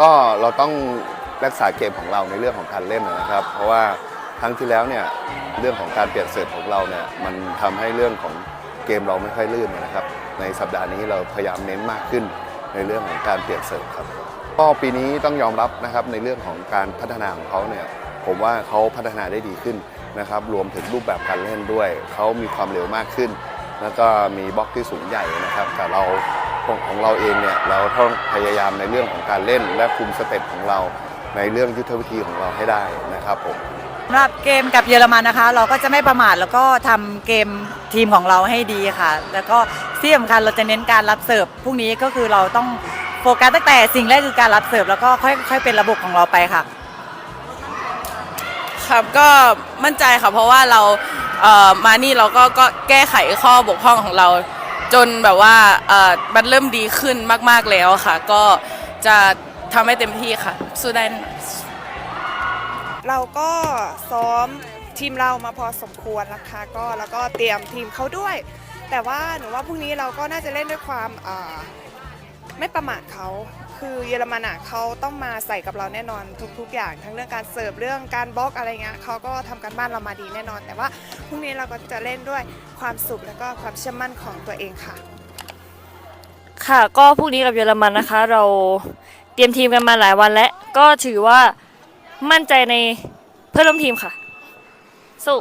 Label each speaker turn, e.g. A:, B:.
A: ก็เราต้องรักษาเกมของเราในเรื่องของการเล่นนะครับ เพราะว่าครั้งที่แล้วเนี่ยเรื่องของการเปลี่ยนเสิร์ฟของเราเนี่ยมันทำให้เรื่องของเกมเราไม่ค่อยลื่นนะครับ ในสัปดาห์นี้เราพยายามเน้นมากขึ้นในเรื่องของการเปลี่ยนเสิร์ฟครับก็ปีนี้ต้องยอมรับนะครับในเรื่องของการพัฒนาของเขาเนี่ยผมว่าเขาพัฒนาได้ดีขึ้นนะครับรวมถึงรูปแบบการเล่นด้วย เขามีความเร็วมากขึ้น แล้วก็มีบล็อกที่สูงใหญ่นะครับ แต่เรา ของของเราเองเนี่ยเราต้องพยายามในเรื่องของการเล่น และคุมสเต็ปของเราในเรื่องยุทธวิธีของเราให้ได้นะครับผม
B: สำหรับเกมกับเยอรมันนะคะ เราก็จะไม่ประมาทแล้วก็ทำเกมทีมของเราให้ดีค่ะ แล้วก็ที่สำคัญเราจะเน้นการรับเสิร์ฟพรุ่งนี้ก็คือเราต้องโฟกัสตั้งแต่สิ่งแรกคือการรับเสิร์ฟแล้วก็ค่อยค่อยเป็นระบบของเราไปค่ะ
C: ครับก็มั่นใจค่ะเพราะว่าเราเอ่อมานี่เราก็ก็แก้ไขข้อบกพร่องของเรา จนแบบว่าเอ่อมันเริ่มดีขึ้นมาก ๆแล้วค่ะ ก็จะทำให้เต็มที่ค่ะ สู้ได้แน่นอน
D: เราก็ซ้อมทีมเรามาพอสมควรนะคะก็แล้วก็เตรียมทีมเขาด้วย แต่ว่าหนูว่าพรุ่งนี้เราก็น่าจะเล่นด้วยความอ่า ไม่ประมาทเขาคือเยอรมันอะเขาต้องมาใส่กับเราแน่นอนทุก ๆ อย่าง ทั้งเรื่องการเสิร์ฟเรื่องการบล็อกอะไรเงี้ยเขาก็ทำการบ้านเรามาดีแน่นอน แต่ว่าพรุ่งนี้เราก็จะเล่นด้วยความสุขแล้วก็ความเชื่อมั่นของตัวเองค่ะ
E: ค่ะก็พรุ่งนี้กับเยอรมันนะคะ เราเตรียมทีมกันมาหลายวันแล้วก็ถือว่ามั่นใจในเพื่อนร่วมทีมค่ะสู้